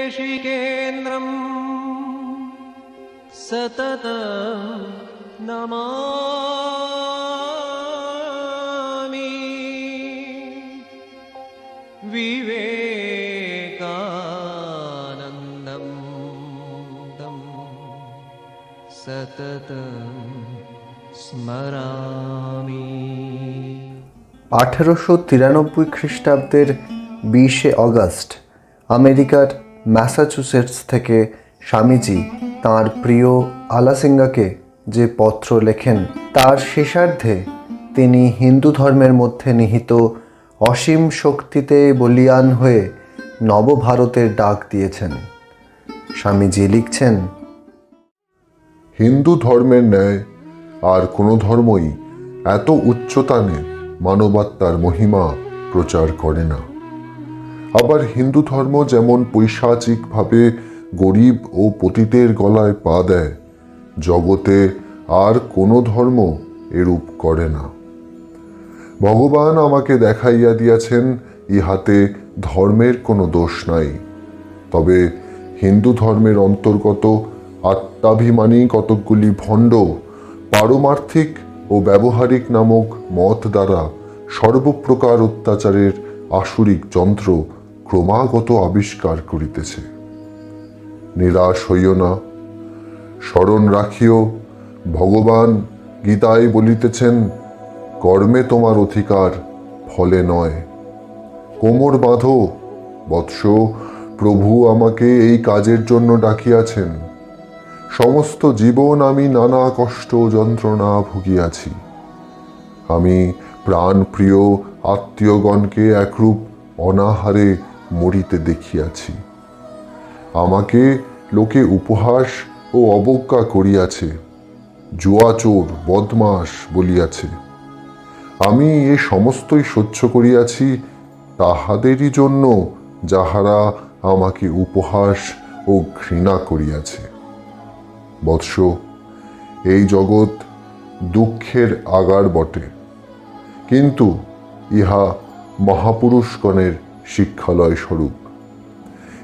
तन्देशिकेन्द्रम् सतत नमामि विवेकानन्दं तं सततं स्मरामि আঠেরোশো তিরানব্বই খ্রিস্টাব্দের বিশে অগস্ট আমেরিকার ম্যাসাচুসেটস থেকে স্বামীজি তাঁর প্রিয় আলাসিঙ্গাকে যে পত্র লেখেন, তার শেষার্ধে তিনি হিন্দু ধর্মের মধ্যে নিহিত অসীম শক্তিতে বলিয়ান হয়ে নবভারতের ডাক দিয়েছেন। স্বামীজি লিখছেন, হিন্দু ধর্মের ন্যায় আর কোনো ধর্মই এত উচ্চতানে মানবাত্মার মহিমা প্রচার করে না। আবার হিন্দু ধর্ম যেমন পৈশাচিকভাবে গরিব ও পতিতের গলায় পা দেয়, জগতে আর কোনো ধর্ম এরূপ করে না। ভগবান আমাকে দেখাইয়া দিয়াছেন, ইহাতে ধর্মের কোনো দোষ নাই। তবে হিন্দু ধর্মের অন্তর্গত আত্মাভিমানী কতকগুলি ভণ্ড, পারমার্থিক ও ব্যবহারিক নামক মত দ্বারা সর্বপ্রকার অত্যাচারের আসুরিক যন্ত্র ক্রমাগত আবিষ্কার করিতেছে। নিরাশ হইও না। স্মরণ রাখিও, ভগবান গীতায় বলিতেছেন, কর্মে তোমার অধিকার, ফলে নয়। কোমর বাঁধো, বৎস প্রভু আমাকে এই কাজের জন্য ডাকিয়াছেন। সমস্ত জীবন আমি নানা কষ্ট যন্ত্রণা ভুগিয়াছি। আমি প্রাণপ্রিয় আত্মীয়গণকে একরূপ অনাহারে মরিতে দেখিয়াছি। আমাকে লোকে উপহাস ও অবজ্ঞা করিয়াছে, জুয়াচোর, বদমাস বলিয়াছে। আমি এ সমস্তই সহ্য করিয়াছি তাহাদেরই জন্য যাহারা আমাকে উপহাস ও ঘৃণা করিয়াছে। বৎস, এই জগৎ দুঃখের আগার বটে। কিন্তু ইহা মহাপুরুষগণের শিক্ষালয় স্বরূপ।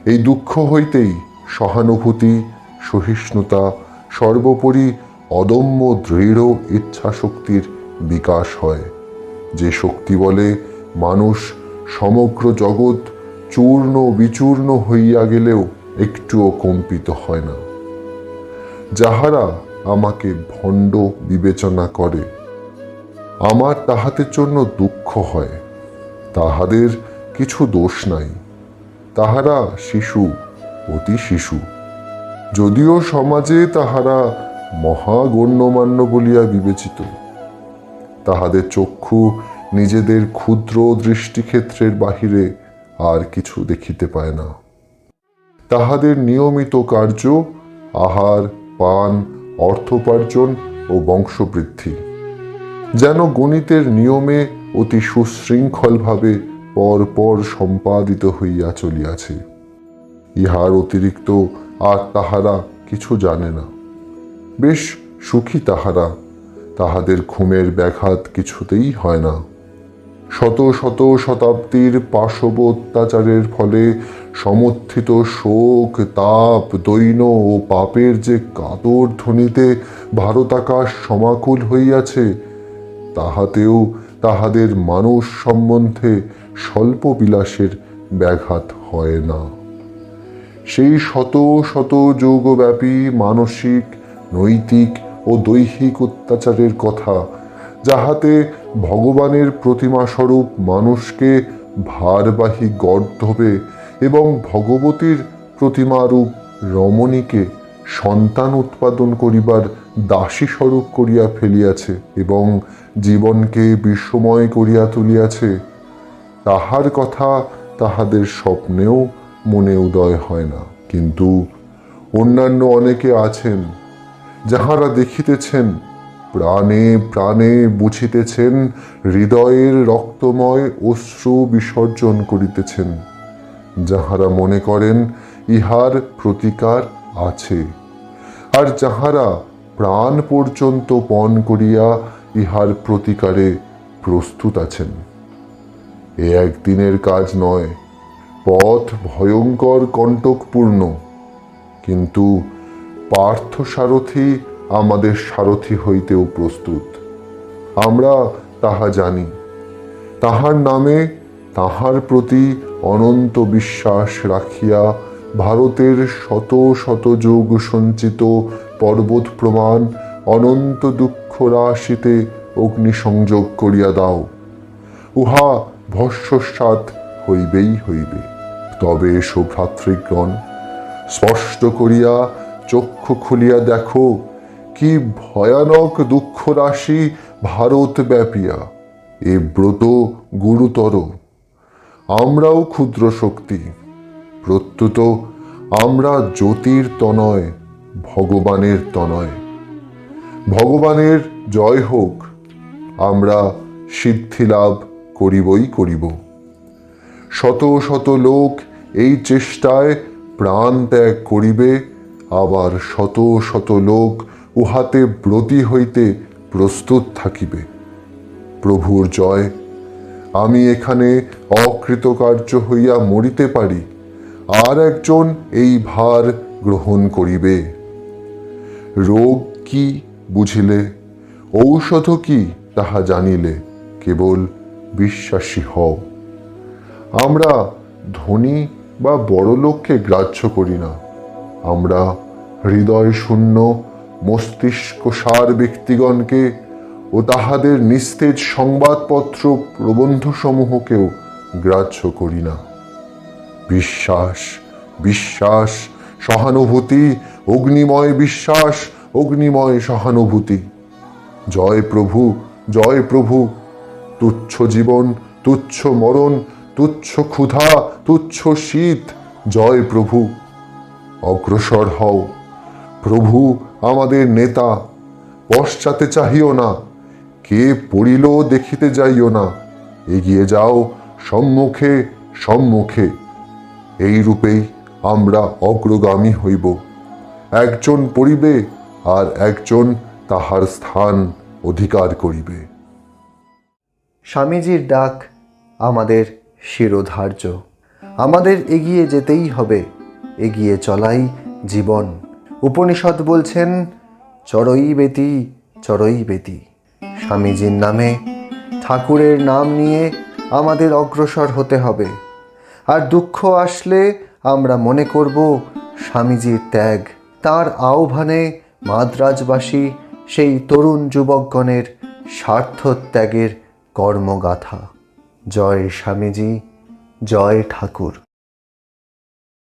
এই দুঃখ হইতেই সহানুভূতি, সহিষ্ণুতা, সর্বোপরি অদম্য দৃঢ় ইচ্ছাশক্তির বিকাশ হয়। যে শক্তি বলে, মানুষ সমগ্র জগৎ চূর্ণ বিচূর্ণ হইয়া গেলেও একটুও কম্পিত হয় না। যাহারা আমাকে ভণ্ড বিবেচনা করে, আমার তাহাদের জন্য দুঃখ হয়। তাহাদের কিছু দোষ নাই। তাহারা শিশু, অতি শিশু। যদিও সমাজে তাহারা মহাগণ্যমান্য বলিয়া বিবেচিত। তাহাদের চক্ষু নিজেদের ক্ষুদ্র দৃষ্টিক্ষেত্রের বাহিরে আর কিছু দেখিতে পায় না। তাহাদের নিয়মিত কার্য আহার, পান, অর্থোপার্জন ও বংশবৃদ্ধি। যেন গণিতের নিয়মে অতি সুশৃঙ্খলভাবে পর পর সম্পাদিত হইয়া চলিয়াছে। ইহার অতিরিক্ত আর তাহারা কিছু জানে না। বেশ সুখী তাহারা, তাহাদের ঘুমের ব্যাঘাত কিছুতেই হয় না। শত শত শতাব্দীর পাশব অত্যাচারের ফলে সমর্থিত শোক, তাপ, দৈন ও পাপের যে কাতর ধ্বনিতে ভারতাকাশ সমাকুল হইয়াছে, তাহাতেও তাহাদের মানুষ সম্বন্ধে স্বল্প বিলাসের ব্যাঘাত হয় না। সেই শত শত যৌগব্যাপী মানসিক, নৈতিক ও দৈহিক অত্যাচারের কথা, যাহাতে ভগবানের প্রতিমাস্বরূপ মানুষকে ভারবাহী গর্ধবে এবং ভগবতীর প্রতিমারূপ রমণীকে সন্তান উৎপাদন করিবার দাসী স্বরূপ করিয়া ফেলিয়াছে এবং জীবনকে বিস্ময় করিয়া তুলিয়াছে। তাহার কথা তাহাদের স্বপ্নেও মনে উদয় হয় না। কিন্তু অন্যান্য অনেকে আছেন, যাহারা দেখিতেছেন, প্রাণে প্রাণে বুঝিতেছেন, হৃদয়ের রক্তময় অশ্রু বিসর্জন করিতেছেন। যাহারা মনে করেন, ইহার প্রতিকার আছে। আর যাহারা প্রাণ পর্যন্ত পণ করিয়া ইহার প্রতিকারে প্রস্তুত আছেন। এ একদিনের কাজ নয়, পথ ভয়ঙ্কর কণ্টকপূর্ণ। কিন্তু পার্থ সারথি আমাদের সারথি হইতেও প্রস্তুত। আমরা তাহা জানি। তাহার নামে তাহার প্রতি অনন্ত বিশ্বাস রাখিয়া ভারতের শত শত যুগ সঞ্চিত পর্বত প্রমাণ অনন্ত দুঃখ রাশিতে অগ্নিসংযোগ করিয়া দাও। উহা ভস্মসাত হইবেই হইবে। তবে এসো ভ্রাতৃগণ স্পষ্ট করিয়া চক্ষু খুলিয়া দেখো, কি ভয়ানক দুঃখ রাশি ভারত ব্যাপিয়া এ ব্রত গুরুতর। আমরাও ক্ষুদ্র শক্তি। প্রত্যুত আমরা জ্যোতির তনয়, ভগবানের তনয়। ভগবানের জয় হোক। আমরা সিদ্ধি লাভ করিবই করিব। শত শত লোক এই চেষ্টায় প্রাণ ত্যাগ করিবে, আবার শত শত লোক উহাতে ব্রতী হইতে প্রস্তুত থাকিবে। প্রভুর জয়, আমি এখানে অকৃতকার্য হইয়া মরিতে পারি, আর একজন এই ভার গ্রহণ করিবে। রোগ কি বুঝিলে, ঔষধ কি তাহা জানিলে, কেবল বিশ্বাসী হও। আমরা ধনী বা বড়লোককে গ্রাহ্য করি না। আমরা হৃদয় শূন্য মস্তিষ্ক সার ব্যক্তিগণকে ও তাহাদের নিস্তেজ সংবাদপত্র প্রবন্ধসমূহকেও গ্রাহ্য করি না। বিশ্বাস বিশ্বাস, সহানুভূতি, অগ্নিময় বিশ্বাস, অগ্নিময় সহানুভূতি। জয় প্রভু জয় প্রভু। তুচ্ছ জীবন, তুচ্ছ মরণ, তুচ্ছ ক্ষুধা, তুচ্ছ শীত। জয় প্রভু, অগ্রসর হও। প্রভু আমাদের নেতা, পশ্চাতে চাহিও না। কে পড়িল দেখিতে যাইও না। এগিয়ে যাও সম্মুখে সম্মুখে। এই রূপেই আমরা অগ্রগামী হইব। একজন পড়িবে আর একজন তাহার স্থান অধিকার করিবে। স্বামীজির ডাক আমাদের শিরোধার্য। আমাদের এগিয়ে যেতেই হবে, এগিয়ে চলাই জীবন। উপনিষদ বলছেন চড়ই বেতি চড়ই বেতি। স্বামীজির নামে ঠাকুরের নাম নিয়ে আমাদের অগ্রসর হতে হবে। আর দুঃখ আসলে আমরা মনে করব স্বামীজির ত্যাগ। তার আহ্বানে মাদ্রাজবাসী সেই তরুণ যুবকগণের স্বার্থ ত্যাগের কর্মগাথা। জয় স্বামীজি জয় ঠাকুর।